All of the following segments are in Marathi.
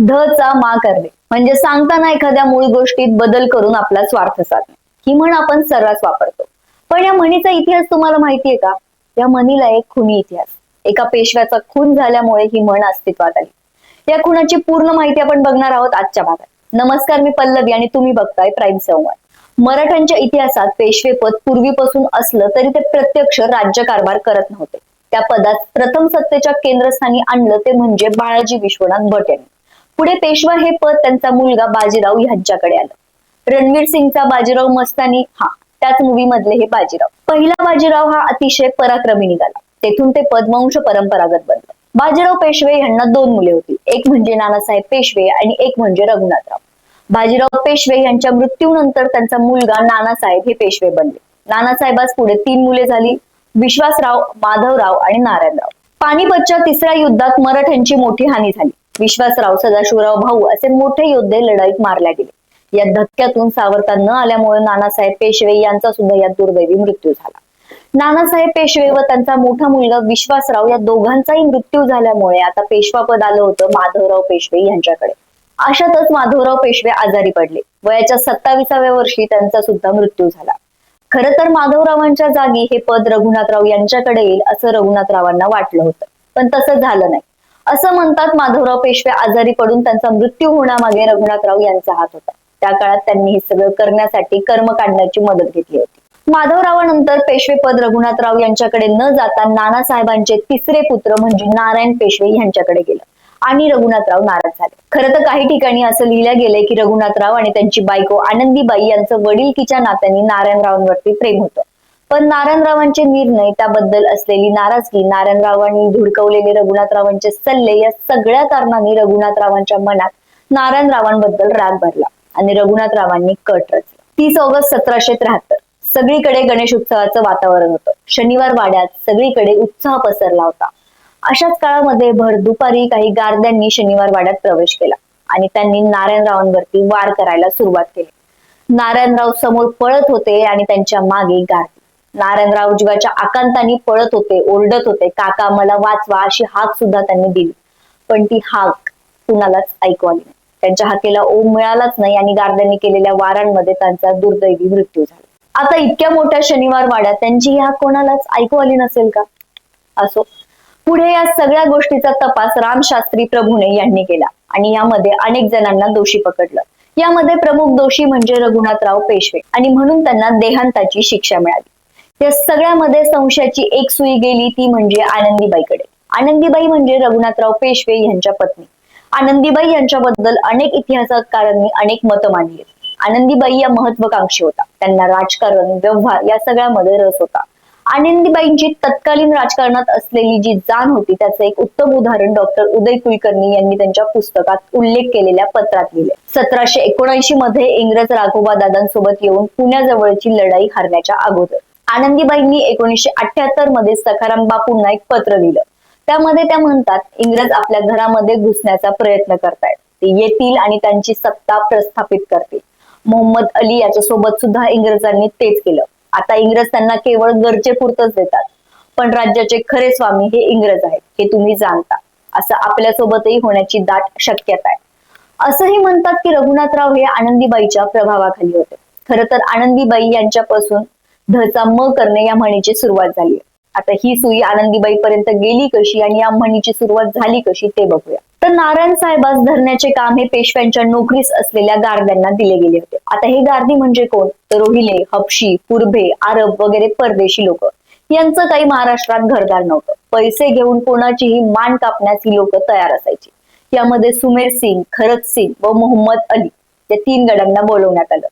ध चा मा करणे. म्हणजे सांगताना एखाद्या मूळ गोष्टीत बदल करून आपला स्वार्थ साधणे. ही म्हण आपण सर्रास वापरतो. पण या म्हणीचा इतिहास तुम्हाला माहितीये का? या म्हणीला एक खुनी इतिहास. एका पेशव्याचा खून झाल्यामुळे ही म्हण अस्तित्वात आली. या खुनाची पूर्ण माहिती आपण बघणार आहोत आजच्या भागात. नमस्कार मी पल्लवी आणि तुम्ही बघताय प्राईम संवाद मराठ्यांच्या इतिहासात पेशवेपद पूर्वीपासून असलं तरी ते प्रत्यक्ष राज्यकारभार करत नव्हते. त्या पदात प्रथम सत्तेच्या केंद्रस्थानी आणलं ते म्हणजे बाळाजी विश्वनाथ भट यांनी. पुढे पेशवा हे पद त्यांचा मुलगा बाजीराव ह्यांच्याकडे आलं. रणवीर सिंगचा बाजीराव मस्तानी हा त्याच मूवी मधले हे बाजीराव. पहिला बाजीराव हा अतिशय पराक्रमी निघाला. तेथून ते पद्मवंश परंपरागत बनलं. बाजीराव पेशवे यांना दोन मुले होती. एक म्हणजे नानासाहेब पेशवे आणि एक म्हणजे रघुनाथराव. बाजीराव पेशवे यांच्या मृत्यूनंतर त्यांचा मुलगा नानासाहेब हे पेशवे बनले. नानासाहेबास पुढे तीन मुले झाली. विश्वासराव माधवराव आणि नारायणराव. पानिपतच्या तिसऱ्या युद्धात मराठ्यांची मोठी हानी झाली. विश्वासराव सदाशिवराव भाऊ असे मोठे योद्धे लढाईत मारल्या गेले. या धक्क्यातून सावरता न आल्यामुळे नानासाहेब पेशवे यांचा सुद्धा यात दुर्दैवी मृत्यू झाला. नानासाहेब पेशवे व त्यांचा मोठा मुलगा विश्वासराव या दोघांचाही मृत्यू झाल्यामुळे आता पेशवा पद आलं होतं माधवराव पेशवे यांच्याकडे. अशातच माधवराव पेशवे आजारी पडले. वयाच्या सत्ताविसाव्या वर्षी त्यांचा सुद्धा मृत्यू झाला. खर तर माधवरावांच्या जागी हे पद रघुनाथराव यांच्याकडे येईल असं रघुनाथरावांना वाटलं होतं. पण तसं झालं नाही. असं म्हणतात माधवराव पेशवे. आजारी पडून त्यांचा मृत्यू होण्यामागे रघुनाथराव यांचा हात होता. त्या काळात त्यांनी हे सगळं करण्यासाठी कर्म काढण्याची मदत घेतली होती. माधवरावानंतर पेशवे पद रघुनाथराव यांच्याकडे न जाता नानासाहेबांचे तिसरे पुत्र म्हणजे नारायण पेशवे यांच्याकडे गेलं. आणि रघुनाथराव नाराज झाले. खरं तर काही ठिकाणी असं लिहिलं गेलंय की रघुनाथराव आणि त्यांची बायको आनंदीबाई यांचं वडीलकीच्या नात्यांनी नारायणरावांवरती प्रेम होतं. पण नारायणरावांचे निर्णय त्याबद्दल असलेली नाराजगी नारायणरावांनी धुडकवलेले रघुनाथरावांचे सल्ले या सगळ्या कारणांनी रघुनाथरावांच्या मनात नारायणरावांबद्दल राग भरला आणि रघुनाथरावांनी कट रचला. तीस ऑगस्ट सतराशे त्र्याहत्तर सगळीकडे गणेश उत्सवाचं वातावरण होतं. शनिवार वाड्यात सगळीकडे उत्साह पसरला होता. अशाच काळामध्ये भर दुपारी काही गारद्यांनी शनिवार वाड्यात प्रवेश केला आणि त्यांनी नारायणरावांवरती वार करायला सुरुवात केली. नारायणराव समोर पळत होते आणि त्यांच्या मागे गारदी नारायणराव जीवाच्या आकांतानी पळत होते ओरडत होते. काका मला वाचवा अशी हाक सुद्धा त्यांनी दिली. पण ती हाक कुणालाच ऐकू आली नाही. त्यांच्या हाकेला ओम मिळालाच नाही आणि गार्द्यांनी केलेल्या वारांमध्ये त्यांचा दुर्दैवी मृत्यू झाला. आता इतक्या मोठ्या शनिवार वाड्यात त्यांची ह्या हाक कोणालाच ऐकू आली नसेल का? असो. पुढे या सगळ्या गोष्टीचा तपास रामशास्त्री प्रभूने यांनी केला आणि यामध्ये अनेक जणांना दोषी पकडलं. यामध्ये प्रमुख दोषी म्हणजे रघुनाथराव पेशवे आणि म्हणून त्यांना देहांताची शिक्षा मिळाली. या सगळ्यामध्ये संशयाची एक सुई गेली ती म्हणजे आनंदीबाईकडे. आनंदीबाई म्हणजे रघुनाथराव पेशवे यांच्या पत्नी. आनंदीबाई यांच्याबद्दल अनेक इतिहासकारांनी अनेक मतं मांडली. आनंदीबाई या महत्वाकांक्षी होता. त्यांना राजकारण व्यवहार या सगळ्यामध्ये रस होता. आनंदीबाईंची तत्कालीन राजकारणात असलेली जी जाण होती त्याचं एक उत्तम उदाहरण डॉक्टर उदय कुलकर्णी यांनी त्यांच्या पुस्तकात उल्लेख केलेल्या पत्रात लिहिले. सतराशे एकोणऐंशी मध्ये इंग्रज राघोबा दादांसोबत येऊन पुण्याजवळची लढाई हारण्याच्या अगोदर. आनंदीबाईंनी एकोणीसशे अठ्याहत्तरमध्ये सखाराम बापूंना एक पत्र लिहिलं. त्यामध्ये त्या म्हणतात इंग्रज आपल्या घरामध्ये घुसण्याचा प्रयत्न करतायत. ते येतील आणि त्यांची सत्ता प्रस्थापित करतील. मोहम्मद अली याच्या सोबत सुद्धा इंग्रजांनी तेच केलं. आता इंग्रज त्यांना केवळ गरजेपुरतच देतात. पण राज्याचे खरे स्वामी हे इंग्रज आहेत. हे तुम्ही जाणता. असं आपल्यासोबतही होण्याची दाट शक्यता आहे. असंही म्हणतात की रघुनाथराव हे आनंदीबाईच्या प्रभावाखाली होते. खरं तर आनंदीबाई यांच्यापासून धचा म करणे या म्हणीची सुरुवात झाली. आता ही सुई आनंदीबाई पर्यंत गेली कशी आणि या म्हणीची सुरुवात झाली कशी ते बघूया. तर नारायण साहेबास धरण्याचे काम हे पेशव्यांच्या नोकरीस असलेल्या गार्द्यांना दिले गेले होते. आता हे गार्दी म्हणजे कोण? तर रोहिले हपशी पुरभे आरब वगैरे परदेशी लोक. यांचं काही महाराष्ट्रात घरदार नव्हतं. पैसे घेऊन कोणाचीही मान कापण्यास ही लोक तयार असायची. यामध्ये सुमेर सिंग खरत सिंग व मोहम्मद अली या तीन गड्यांना बोलवण्यात आलं.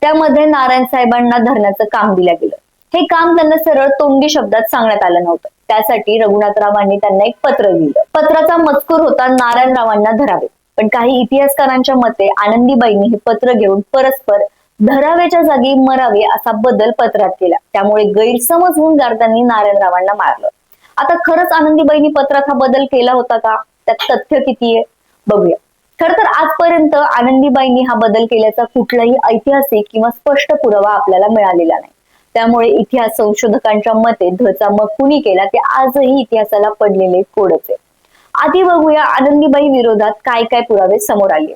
त्यामध्ये नारायण साहेबांना धरण्याचं काम दिलं गेलं. हे काम त्यांना सरळ तोंडी शब्दात सांगण्यात आलं नव्हतं. त्यासाठी रघुनाथरावांनी त्यांना एक पत्र लिहिलं. पत्राचा मजकूर होता नारायणरावांना धरावे. पण काही इतिहासकारांच्या मते आनंदीबाईंनी हे पत्र घेऊन परस्पर धराव्याच्या जागी मरावे असा बदल पत्रात केला. त्यामुळे गैरसमज होऊन गार्दांनी नारायणरावांना मारलं. आता खरंच आनंदीबाईंनी पत्रात हा बदल केला होता का? त्यात तथ्य किती आहे? बघूया. खर तर आजपर्यंत आनंदीबाईंनी हा बदल केल्याचा कुठलाही ऐतिहासिक किंवा स्पष्ट पुरावा आपल्याला मिळालेला नाही. त्यामुळे इतिहास संशोधकांच्या मते धचा मग कुणी केला ते आजही इतिहासाला पडलेले कोडच आहे. आधी बघूया आनंदीबाई विरोधात काय काय पुरावे समोर आले.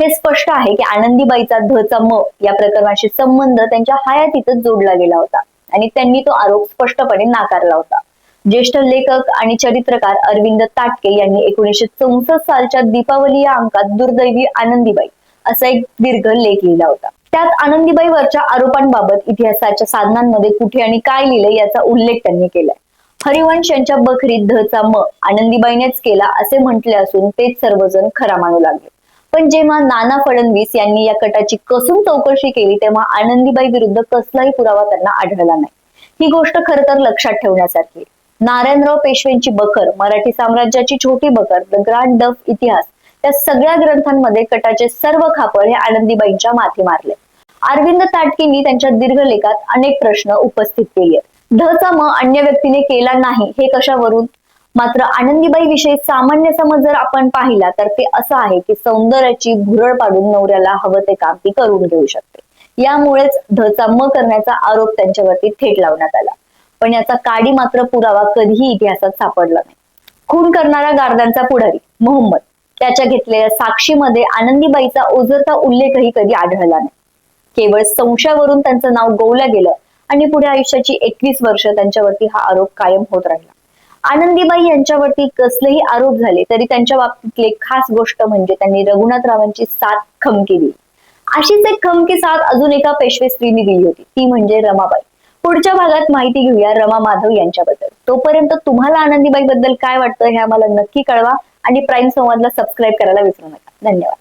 हे स्पष्ट आहे की आनंदीबाईचा धचा म या प्रकरणाशी संबंध त्यांच्या हयातीतच जोडला गेला होता आणि त्यांनी तो आरोप स्पष्टपणे नाकारला होता. ज्येष्ठ लेखक आणि चरित्रकार अरविंद ताटके यांनी एकोणीसशे चौसष्ट सालच्या दीपावली या अंकात दुर्दैवी आनंदीबाई असा एक दीर्घ लेख लिहिला होता. त्यात आनंदीबाईवरच्या आरोपांबाबत इतिहासाच्या साधनांमध्ये कुठे आणि काय लिहिले याचा उल्लेख त्यांनी केलाय. हरिवंश यांच्या बखरीत धचा म आनंदीबाईनेच केला असे म्हटले असून तेच सर्वजण खरा मानू लागले. पण जेव्हा नाना फडणवीस यांनी या कटाची कसून चौकशी केली तेव्हा आनंदीबाई विरुद्ध कसलाही पुरावा त्यांना आढळला नाही. ही गोष्ट खर तर लक्षात ठेवण्यासारखी नारायणराव पेशवेंची बखर मराठी साम्राज्याची छोटी बखर द ग्रँड डफ इतिहास त्या सगळ्या ग्रंथांमध्ये कटाचे सर्व खापड हे आनंदीबाईंच्या माथी मारले. अरविंद ताटकींनी त्यांच्या दीर्घ लेखात अनेक प्रश्न उपस्थित केले. धचा म अन्य व्यक्तीने केला नाही हे कशावरून? मात्र आनंदीबाई विषयी सामान्य समज जर आपण पाहिला तर ते असं आहे की सौंदर्याची भुरळ पाडून नवऱ्याला हवं ते काम ती करून घेऊ शकते. यामुळेच धचा म करण्याचा आरोप त्यांच्यावरती थेट लावण्यात आला. पण याचा काडी मात्र पुरावा कधीही इतिहासात सापडला नाही. खून करणारा गार्दांचा पुढारी मोहम्मद. त्याच्या घेतलेल्या साक्षीमध्ये आनंदीबाईचा ओझरचा उल्लेखही कधी आढळला नाही. केवळ संशयावरून त्यांचं नाव गोवलं गेलं आणि पुढे आयुष्याची एकवीस वर्ष त्यांच्यावरती हा आरोप कायम होत राहिला. आनंदीबाई यांच्यावरती कसलेही आरोप झाले तरी त्यांच्या बाबतीतली खास गोष्ट म्हणजे त्यांनी रघुनाथरावांची साथ खमकी दिली. अशीच एक खमकी साथ अजून एका पेशवे स्त्रीने दिली होती. ती म्हणजे रमाबाई. पुढच्या भागात माहिती घेऊया रमा माधव यांच्याबद्दल. तोपर्यंत तुम्हाला आनंदीबाई बद्दल काय वाटतं हे आम्हाला नक्की कळवा आणि प्राईम संवादला सबस्क्राईब करायला विसरू नका. धन्यवाद.